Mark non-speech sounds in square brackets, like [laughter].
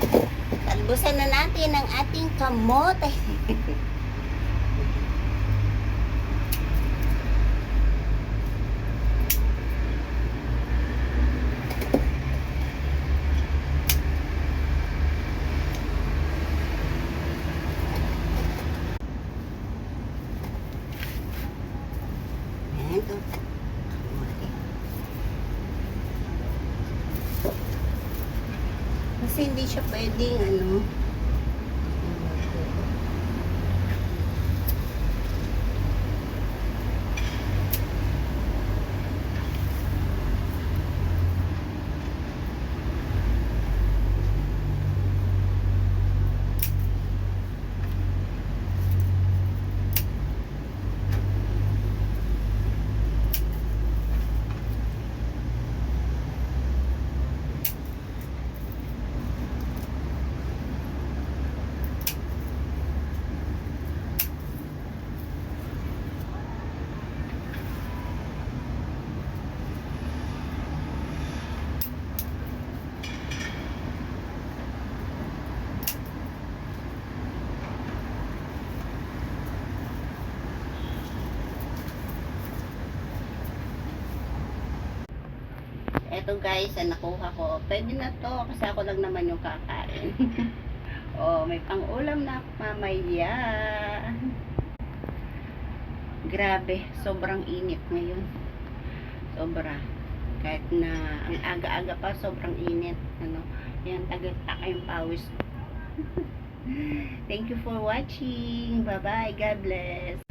Talbusan na natin ang ating kamote. Ayan ito. Kamote. Kasi hindi siya pwedeng ano. Eto guys, ang nakuha ko. Pwede na to kasi ako lang naman yung kakain. [laughs] oh, may pang-ulam na mamaya. Grabe, sobrang init ngayon. Sobra. Kahit na ang aga-aga pa, sobrang init. Ano, yan, tagay-taka yung pawis. [laughs] Thank you for watching. Bye-bye. God bless.